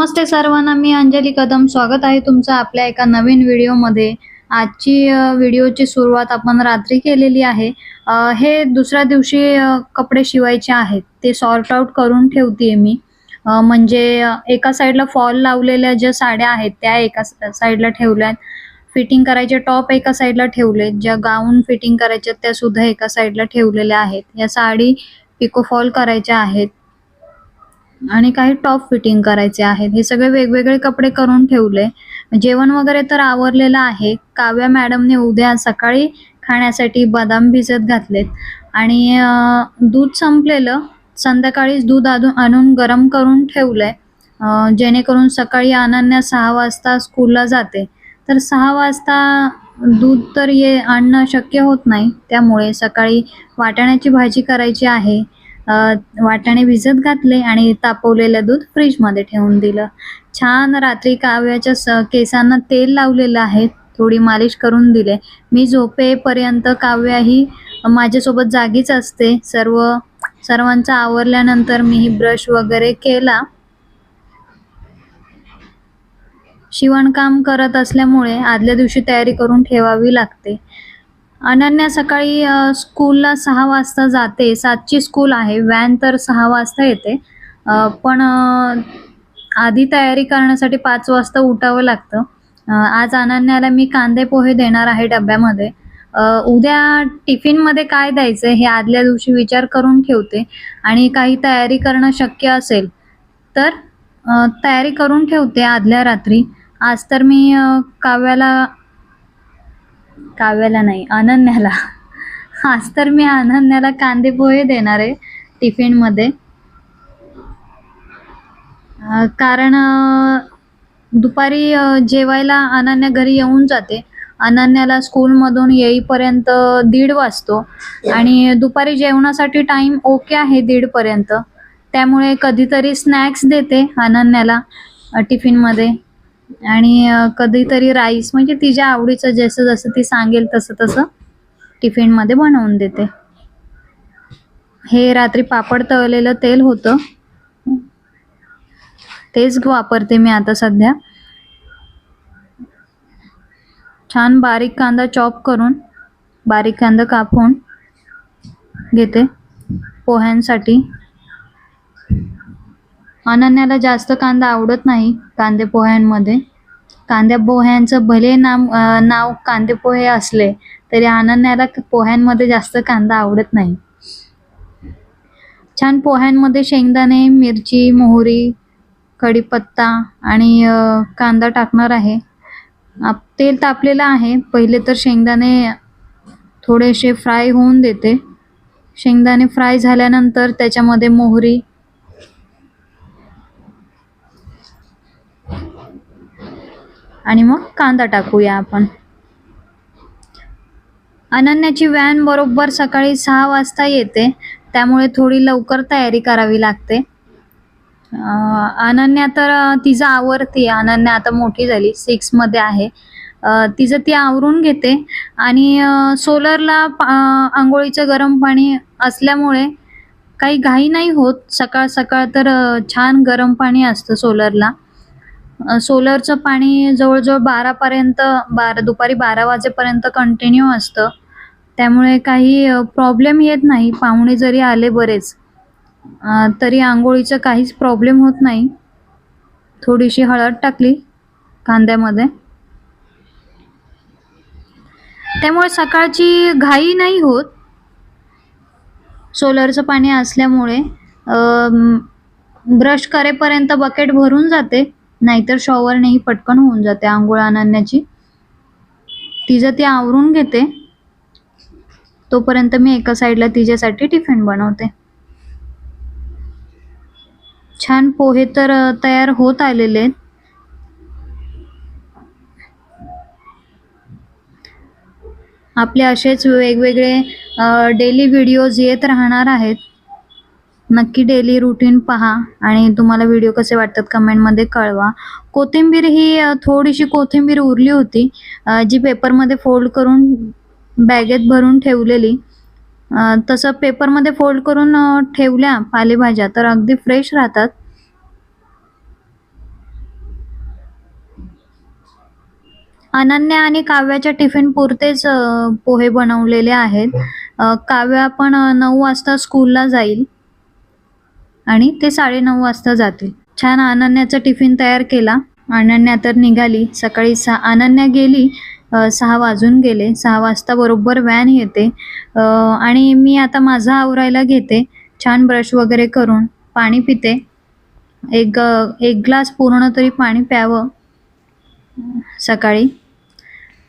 नमस्ते सर्वांना मी अंजली कदम. स्वागत आहे तुमचं आपल्या एका नवीन व्हिडिओमध्ये. आजची व्हिडिओची सुरुवात आपण रात्री केलेली आहे. हे दुसऱ्या दिवशी कपडे शिवायचे आहेत. ते सॉर्ट आउट करून ठेवते मी. म्हणजे एका साईडला फॉल लावलेल्या ज्या साड्या आहेत त्या एका साईडला ठेवल्यात. फिटिंग करायचे टॉप एका साईडला ठेवले ज्या गाऊन फिटिंग करायच्या त्या सुद्धा एका साईडला ठेवलेल्या आहेत. या साडी पिको फॉल करायच्या आहेत. आणि काही टॉप फिटिंग करायचे आहेत. हे सगळे वेगवेगळे कपडे करून ठेवले. जेवण वगैरे तर आवरलेलं आहे. काव्या मॅडमने उद्या सकाळी खाण्यासाठी बदाम भिजत घातलेत. आणि दूध संपलेलं. संध्याकाळीच दूध आणून आणून गरम करून ठेवलंय. जेणेकरून सकाळी अनन्या सहा वाजता स्कूलला जाते. तर सहा वाजता दूध तर ये आणणं शक्य होत नाही. त्यामुळे सकाळी वाटाण्याची भाजी करायची आहे. वाटाणे भिजत घातले आणि तापवलेलं दूध फ्रीजमध्ये ठेवून दिलं. छान रात्री काव्याच्या स केसांना तेल लावलेलं आहे. थोडी मालिश करून दिले. मी झोपेपर्यंत काव्या ही माझ्यासोबत जागीच असते. सर्व सर्वांचा आवरल्यानंतर मी ब्रश वगैरे केला. शिवणकाम करत असल्यामुळे आदल्या दिवशी तयारी करून ठेवावी लागते. अनन्या सकाळी स्कूलला सहा वाजता जाते. सातची स्कूल आहे. व्हॅन तर सहा वाजता येते. पण आधी तयारी करण्यासाठी पाच वाजता उठावं लागतं. आज अनन्याला मी कांदे पोहे देणार आहे डब्यामध्ये. उद्या टिफिनमध्ये काय द्यायचं हे आदल्या दिवशी विचार करून ठेवते. आणि काही तयारी करणं शक्य असेल तर तयारी करून ठेवते आदल्या रात्री. आज तर मी काव्याला काव्याला नाही अनन्याला. आज तर मी अनन्याला कांदे पोहे देणार आहे टिफिनमध्ये कारण दुपारी जेवायला अनन्या घरी येऊन जाते. अनन्याला स्कूलमधून येईपर्यंत दीड वाजतो. आणि दुपारी जेवणासाठी टाईम ओके आहे दीडपर्यंत. त्यामुळे कधीतरी स्नॅक्स देते अनन्याला टिफिनमध्ये आणि कधीतरी राईस म्हणजे तिच्या आवडीचं जसं जसं ती सांगेल तसं तसं टिफिनमध्ये बनवून देते. हे रात्री पापड तळलेलं तेल होतं. तेच वापरते मी आता सध्या. छान बारीक कांदा चॉप करून बारीक कांदा कापून घेते. पोह्यांसाठी. अनन्याला जास्त कांदा आवडत नाही कांदे पोह्यांमध्ये. कांद्या पोह्यांचं भले नाम नाव कांदे पोहे असले तरी अनन्याला पोह्यांमध्ये जास्त कांदा आवडत नाही. छान पोह्यांमध्ये शेंगदाणे मिरची मोहरी कढीपत्ता आणि कांदा टाकणार आहे. आप- तेल तापलेलं आहे पहिले तर शेंगदाणे थोडेसे फ्राय होऊन देते. शेंगदाणे फ्राय झाल्यानंतर त्याच्यामध्ये मोहरी आणि मग कांदा टाकूया आपण. अनन्याची व्हॅन बरोबर सकाळी सहा वाजता येते. त्यामुळे थोडी लवकर तयारी करावी लागते. अनन्या तर तिचं आवरते. अनन्या आता मोठी झाली सिक्समध्ये आहे. तिचं ती आवरून घेते. आणि सोलरला आंघोळीचं गरम पाणी असल्यामुळे काही घाई नाही होत. सकाळ सकाळ तर छान गरम पाणी असतं सोलरला. सोलरचं पाणी जवळजवळ बारापर्यंत बारा दुपारी बारा वाजेपर्यंत कंटिन्यू असतं. त्यामुळे काही प्रॉब्लेम येत नाही. पाहुणे जरी आले बरेच तरी आंघोळीचं काहीच प्रॉब्लेम होत नाही. थोडीशी हळद टाकली कांद्यामध्ये. त्यामुळे सकाळची घाई नाही होत. सोलरचं पाणी असल्यामुळे ब्रश करेपर्यंत बकेट भरून जाते. नाहीतर शॉवरनेही पटकन होऊन जाते आंघोळ अनन्याची. तिचं ती आवरून घेते. तोपर्यंत मी एका साईडला तिच्यासाठी टिफिन बनवते. छान पोहे तर तयार होत आलेले आहेत. आपले असेच वेगवेगळे डेली व्हिडिओज येत राहणार आहेत. नक्की डेली रुटीन पहा आणि तुम्हाला व्हिडिओ कसे वाटतात कमेंटमध्ये कळवा. कोथिंबीर ही थोडीशी कोथिंबीर उरली होती. जी पेपरमध्ये फोल्ड करून बॅगेत भरून ठेवलेली. तसं पेपरमध्ये फोल्ड करून ठेवल्या पालेभाज्या तर अगदी फ्रेश राहतात. अनन्या आणि काव्याच्या टिफिन पुरतेच पोहे बनवलेले आहेत. काव्या पण नऊ वाजता स्कूलला जाईल. आणि ते साडेनऊ वाजता जातील छान अनन्याचा टिफिन तयार केला. अनन्या तर निघाली. सकाळी सहा अनन्या गेली सहा वाजून गेले. सहा वाजता बरोबर व्हॅन येते. आणि मी आता माझा आवरायला घेते. छान ब्रश वगैरे करून पाणी पिते. एक एक ग्लास पूर्ण तरी पाणी प्यावं सकाळी.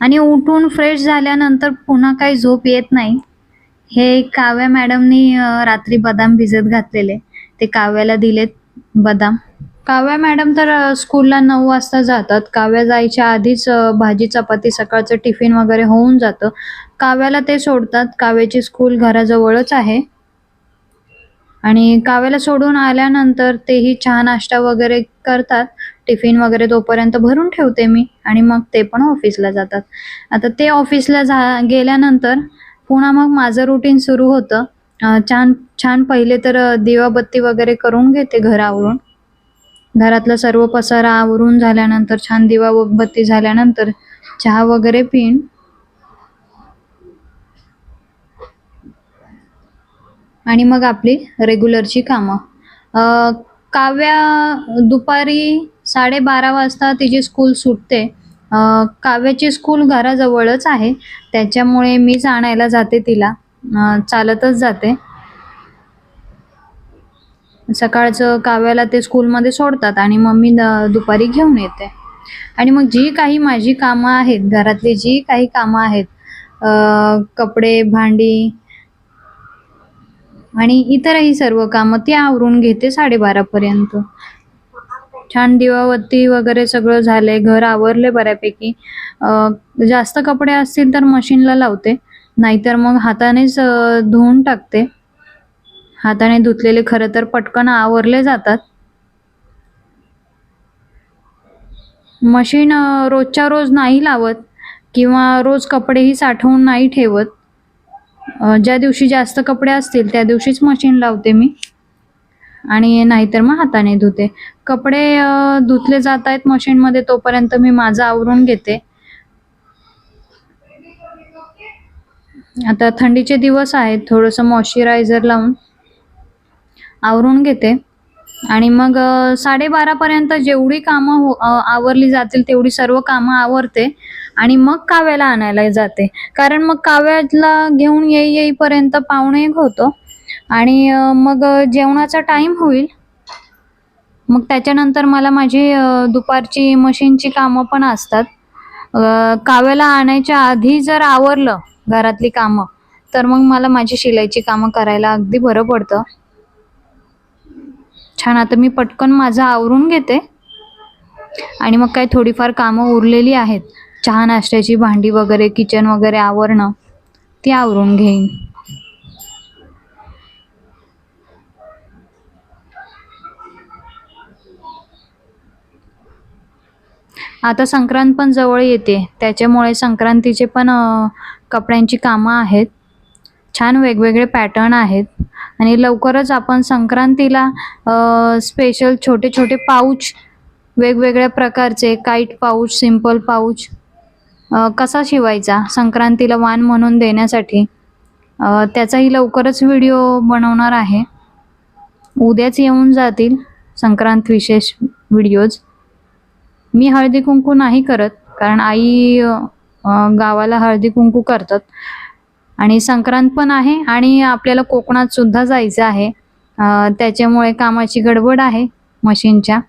आणि उठून फ्रेश झाल्यानंतर पुन्हा काही झोप येत नाही. हे काव्या मॅडमनी रात्री बदाम भिजत घातलेले. ते काव्याला दिलेत बदाम. काव्या मॅडम तर स्कूलला नऊ वाजता जातात. काव्या जायच्या आधीच भाजी चपाती सकाळचं टिफिन वगैरे होऊन जातं. काव्याला ते सोडतात. काव्याची स्कूल घराजवळच आहे. आणि काव्याला सोडून आल्यानंतर तेही चहा नाश्ता वगैरे करतात. टिफिन वगैरे तोपर्यंत भरून ठेवते मी. आणि मग ते पण ऑफिसला जातात. आता ते ऑफिसला जा गेल्यानंतर पुन्हा मग माझं रुटीन सुरू होतं. छान छान पहिले तर दिवाबत्ती वगैरे करून घेते घरावरून. घरातला सर्व पसारा आवरून झाल्यानंतर छान दिवाबत्ती झाल्यानंतर चहा वगैरे पिण आणि मग आपली रेग्युलरची कामं. काव्या दुपारी साडेबारा वाजता तिची स्कूल सुटते. काव्याची स्कूल घराजवळच आहे. त्याच्यामुळे मीच आणायला जाते तिला. चालतच जाते. सकाळचं काव्याला ते स्कूलमध्ये सोडतात आणि मग मी दुपारी घेऊन येते. आणि मग जी काही माझी कामं आहेत घरातली जी काही कामं आहेत कपडे भांडी आणि इतरही सर्व कामं ती आवरून घेते साडेबारापर्यंत छान दिवावती वगैरे सगळं झालंय. घर आवरले बऱ्यापैकी. जास्त कपडे असतील तर मशीनला लावते. नाहीतर मग हातानेच धुवून टाकते. हाताने धुतलेले खरं तर पटकन आवरले जातात. मशीन रोजच्या रोज नाही लावत किंवा रोज कपडेही साठवून नाही ठेवत. ज्या दिवशी जास्त कपडे असतील त्या दिवशीच मशीन लावते मी. आणि नाहीतर मग हाताने धुते. कपडे धुतले जात आहेत मशीनमध्ये तोपर्यंत मी माझं आवरून घेते. आता थंडीचे दिवस आहेत थोडंसं मॉइश्चरायझर लावून आवरून घेते. आणि मग साडेबारापर्यंत जेवढी कामं हो आवरली जातील तेवढी सर्व कामं आवरते आणि मग काव्याला आणायला जाते. कारण मग काव्याला घेऊन येई येईपर्यंत पाहुणे एक होतो आणि मग जेवणाचा टाईम होईल. मग त्याच्यानंतर मला माझी दुपारची मशीनची कामं पण असतात. काव्याला आणायच्या आधी जर आवरलं घरातली कामं. तर मग मला माझी शिलाईची कामं करायला अगदी बरं पडतं. छान आता मी पटकन माझं आवरून घेते. आणि मग काय थोडीफार कामं उरलेली आहेत. चहा नाश्त्याची भांडी वगैरे किचन वगैरे आवरणं ती आवरून घेईन. आता संक्रांत पण जवळ येते. त्याच्यामुळे संक्रांतीचे पण कपड्यांची कामं आहेत. छान वेगवेगळे पॅटर्न आहेत. आणि लवकरच आपण संक्रांतीला स्पेशल छोटे छोटे पाऊच वेगवेगळ्या प्रकारचे काईट पाऊच सिंपल पाऊच कसा शिवायचा संक्रांतीला वाण म्हणून देण्यासाठी? त्याचाही लवकरच व्हिडिओ बनवणार आहे. उद्याच येऊन जातील संक्रांत विशेष व्हिडिओज. मी हळदी कुंकू नाही करत कारण आई गावाला हळदी कुंकू करतात. आणि संक्रांत पण आहे आणि आपल्याला कोकणात सुद्धा जायचं आहे. त्याच्यामुळे कामाची गडबड आहे मशीनच्या.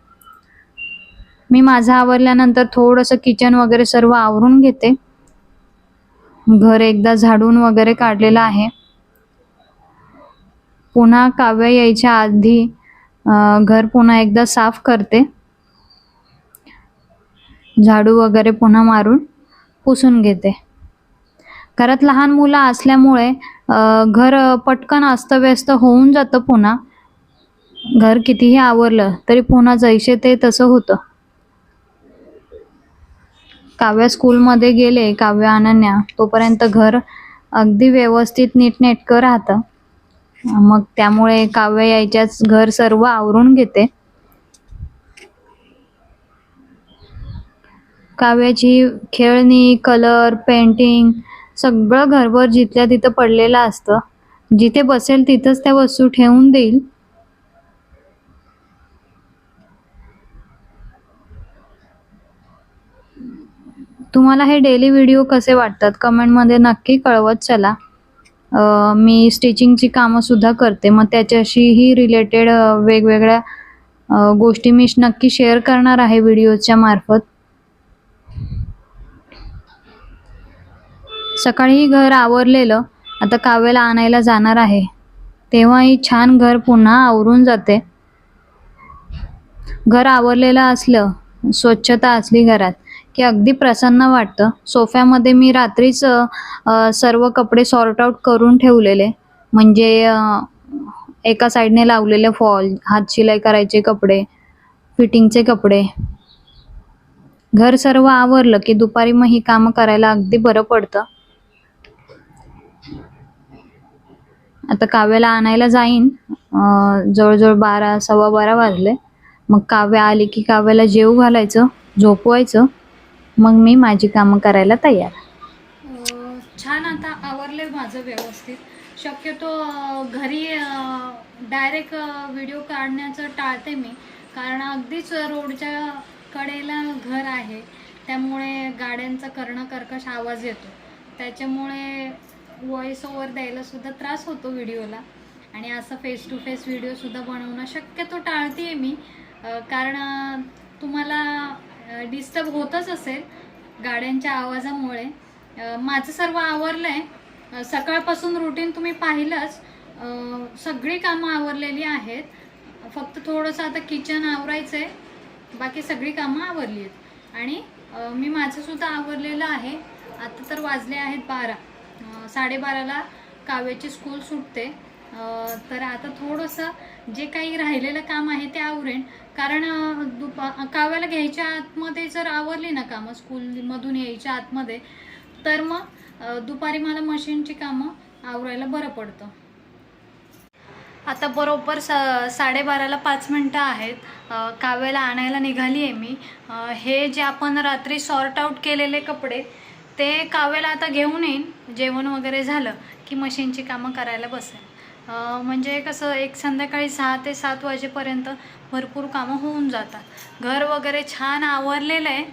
मी माझं आवरल्यानंतर थोडंसं किचन वगैरे सर्व आवरून घेते. घर एकदा झाडून वगैरे काढलेलं आहे. पुन्हा काव्य यायच्या आधी घर पुन्हा एकदा साफ करते. झाडू वगैरे पुन्हा मारून पुसून घेते. घरात लहान मुलं असल्यामुळे घर पटकन अस्तव्यस्त होऊन जातं पुन्हा. घर कितीही आवरलं तरी पुन्हा जैसे ते तसं होतं. काव्य स्कूलमध्ये गेले काव्य अनन्या तोपर्यंत घर अगदी व्यवस्थित नीटनेटकं राहतं. मग त्यामुळे काव्य यायच्याच घर सर्व आवरून घेते. काव्याची खेळणी कलर पेंटिंग सगळं घरभर जिथल्या तिथं पडलेलं असतं. जिथे बसेल तिथंच त्या वस्तू ठेवून देईल. तुम्हाला हे डेली व्हिडिओ कसे वाटतात? कमेंटमध्ये नक्की कळवत चला. अ, मी स्टिचिंगची कामंसुद्धा करते. मग त्याच्याशीही रिलेटेड वेगवेगळ्या गोष्टी मी नक्की शेअर करणार आहे व्हिडिओच्या मार्फत. सकाळी घर आवरलेलं आता काव्याला आणायला जाणार आहे. तेव्हाही छान घर पुन्हा आवरून जाते. घर आवरलेलं असलं स्वच्छता असली घरात की अगदी प्रसन्न वाटतं. सोफ्यामध्ये मी रात्रीच सर्व कपडे सॉर्ट आउट करून ठेवलेले. म्हणजे एका साईडने लावलेले फॉल हात शिलाई करायचे कपडे फिटिंगचे कपडे. घर सर्व आवरलं की दुपारी मग ही कामं करायला अगदी बरं पडतं. आता काव्याला आणायला जाईन. जवळजवळ बारा सव्वा बारा वाजले. मग काव्य आली की काव्याला जेवू घालायचं झोपवायचं. मग मी माझी कामं करायला तयार छान आता आवरले माझं व्यवस्थित. शक्यतो घरी डायरेक्ट व्हिडिओ काढण्याचं टाळते मी. कारण अगदीच रोडच्या कडेला घर आहे. त्यामुळे गाड्यांचा करणं कर्कश आवाज येतो. त्याच्यामुळे व्हॉइस ओव्हर द्यायला सुद्धा त्रास होतो व्हिडिओला. आणि असं फेस टू फेस व्हिडिओसुद्धा बनवणं शक्यतो टाळते मी. कारण तुम्हाला डिस्टर्ब होतच असेल गाड्यांच्या आवाजामुळे. माझं सर्व आवरलं आहे सकाळपासून रुटीन तुम्ही पाहिलंच. सगळी कामं आवरलेली आहेत. फक्त थोडंसं आता किचन आवरायचं आहे बाकी सगळी कामं आवरली आहेत. आणि मी माझंसुद्धा आवरलेलं आहे. आता तर वाजले आहेत बारा. साडेबाराला काव्याची स्कूल सुटते. तर आता थोडंसं जे काही राहिलेलं काम आहे ते आवरेन. कारण दुपा काव्याला घ्यायच्या आतमध्ये जर आवरली ना कामं स्कूलमधून यायच्या आतमध्ये तर मग दुपारी मला मशीनची कामं आवरायला बरं पडतं. आता बरोबर स साडेबाराला पाच मिनटं आहेत. काव्याला आणायला निघाली आहे मी हे जे आपण रात्री सॉर्ट आऊट केलेले कपडे ते काव्याला आता घेऊन येईन जेवण वगैरे झालं की मशीनची कामं करायला बसेल म्हणजे कसं एक संध्याकाळी सहा ते सात वाजेपर्यंत भरपूर कामं होऊन जातात. घर वगैरे छान आवरलेलं आहे.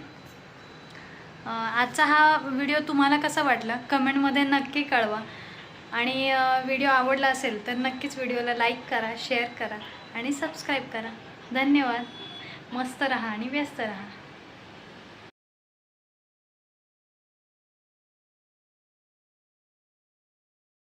आजचा हा व्हिडिओ तुम्हाला कसा वाटला? कमेंटमध्ये नक्की कळवा. आणि व्हिडिओ आवडला असेल तर नक्कीच व्हिडिओला लाईक करा शेअर करा आणि सबस्क्राईब करा. धन्यवाद. मस्त राहा आणि व्यस्त राहा.